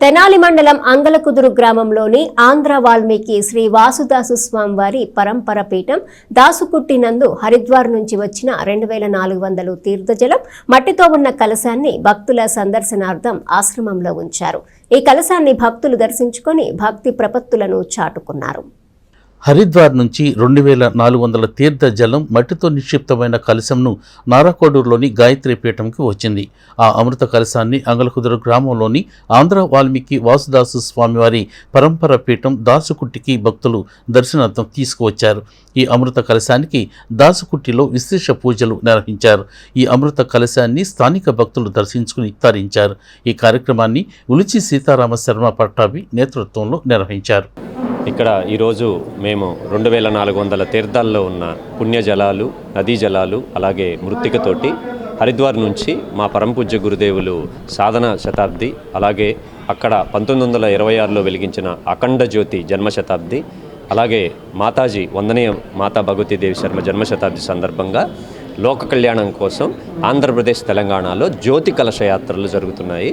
తెనాలి మండలం అంగలకుదురు గ్రామంలోని ఆంధ్ర వాల్మీకి శ్రీ వాసుదాసు స్వామివారి పరంపర పీఠం దాసుకుట్టినందు హరిద్వార్ నుంచి వచ్చిన రెండు వేల నాలుగు వందలు తీర్థజలం మట్టితో ఉన్న కలశాన్ని భక్తుల సందర్శనార్థం ఆశ్రమంలో ఉంచారు. ఈ కలశాన్ని భక్తులు దర్శించుకొని భక్తి ప్రపత్తులను చాటుకున్నారు. హరిద్వార్ నుంచి రెండు వేల నాలుగు వందల తీర్థ జలం మట్టితో నిక్షిప్తమైన కలశంను నారాకోడూరులోని గాయత్రి పీఠంకి వచ్చింది. ఆ అమృత కలశాన్ని అంగలకుదురు గ్రామంలోని ఆంధ్ర వాల్మీకి వాసుదాసు స్వామివారి పరంపర పీఠం దాసుకుట్టికి భక్తులు దర్శనార్థం తీసుకువచ్చారు. ఈ అమృత కలశానికి దాసుకుట్టిలో విశేష పూజలు నిర్వహించారు. ఈ అమృత కలశాన్ని స్థానిక భక్తులు దర్శించుకుని తరించారు. ఈ కార్యక్రమాన్ని ఉలిచి సీతారామ శర్మ పట్టాభి నేతృత్వంలో నిర్వహించారు. ఇక్కడ ఈరోజు మేము రెండు వేల నాలుగు వందల తీర్థాల్లో ఉన్న పుణ్య జలాలు నదీ జలాలు అలాగే మృతికతోటి హరిద్వార్ నుంచి మా పరమపూజ్య గురుదేవులు సాధన శతాబ్ది అలాగే అక్కడ పంతొమ్మిది వందల ఇరవై ఆరులో వెలిగించిన అఖండ జ్యోతి జన్మ శతాబ్ది అలాగే మాతాజీ వందనీయ మాతా భగవతీదేవి శర్మ జన్మ శతాబ్ది సందర్భంగా లోక కళ్యాణం కోసం ఆంధ్రప్రదేశ్ తెలంగాణలో జ్యోతి కలశయాత్రలు జరుగుతున్నాయి.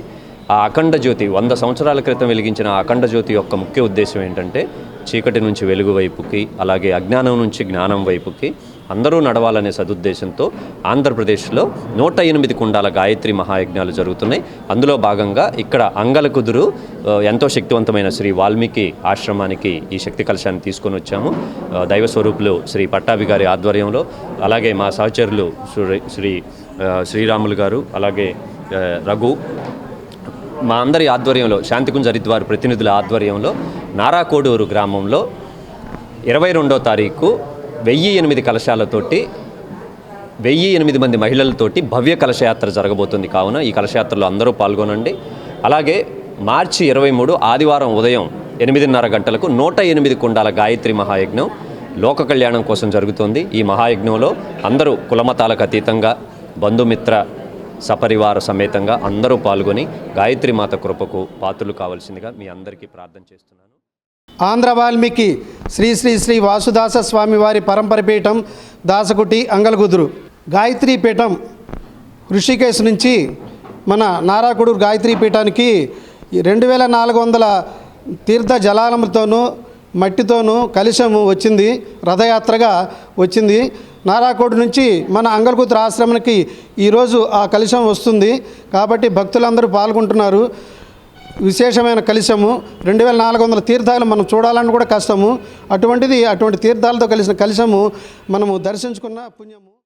ఆ అఖండ జ్యోతి వంద సంవత్సరాల క్రితం వెలిగించిన ఆ అఖండ జ్యోతి యొక్క ముఖ్య ఉద్దేశం ఏంటంటే చీకటి నుంచి వెలుగు వైపుకి అలాగే అజ్ఞానం నుంచి జ్ఞానం వైపుకి అందరూ నడవాలనే సదుద్దేశంతో ఆంధ్రప్రదేశ్లో నూట ఎనిమిది కుండాల గాయత్రి మహాయజ్ఞాలు జరుగుతున్నాయి. అందులో భాగంగా ఇక్కడ అంగలకుదురు కుదురు ఎంతో శక్తివంతమైన శ్రీ వాల్మీకి ఆశ్రమానికి ఈ శక్తి కలశాన్ని తీసుకొని వచ్చాము. దైవ స్వరూపులు శ్రీ పట్టాభి గారి ఆధ్వర్యంలో అలాగే మా సహచరులు శ్రీ శ్రీరాములు గారు అలాగే రఘు. మా అందరి ఆధ్వర్యంలో శాంతికుంజ హరిద్వార్ ప్రతినిధుల ఆధ్వర్యంలో నారాకోడూరు గ్రామంలో ఇరవై రెండో తారీఖు వెయ్యి ఎనిమిది కలశాలతోటి వెయ్యి ఎనిమిది మంది మహిళలతోటి భవ్య కలశయాత్ర జరగబోతుంది. కావున ఈ కలశయాత్రలో అందరూ పాల్గొనండి. అలాగే మార్చి ఇరవై మూడు ఆదివారం ఉదయం ఎనిమిదిన్నర గంటలకు నూట ఎనిమిది కుండాల గాయత్రి మహాయజ్ఞం లోక కళ్యాణం కోసం జరుగుతోంది. ఈ మహాయజ్ఞంలో అందరూ కులమతాలకు అతీతంగా బంధుమిత్ర సపరివార సమేతంగా అందరూ పాల్గొని గాయత్రి మాత కృపకు పాత్రలు కావాల్సిందిగా మీ అందరికీ ప్రార్థన చేస్తున్నాను. ఆంధ్ర వాల్మీకి శ్రీ శ్రీ శ్రీ వాసుదాస స్వామి వారి పరంపర పీఠం దాసకుటి అంగలగుదురు. గాయత్రి పీఠం ఋషికేశ్ నుంచి మన నారాకుడూరు గాయత్రి పీఠానికి రెండు వేల నాలుగు వందల తీర్థ జలాలముతోనూ మట్టితోనూ కలిశము వచ్చింది రథయాత్రగా వచ్చింది. నారాకోడు నుంచి మన అంగల్కుతురు ఆశ్రమానికి ఈరోజు ఆ కలుషం వస్తుంది. కాబట్టి భక్తులందరూ పాల్గొంటున్నారు. విశేషమైన కలుషము రెండు వేల నాలుగు వందల తీర్థాలు మనం చూడాలని కూడా కష్టము. అటువంటిది అటువంటి తీర్థాలతో కలిసిన కలుషము మనము దర్శించుకున్న పుణ్యము.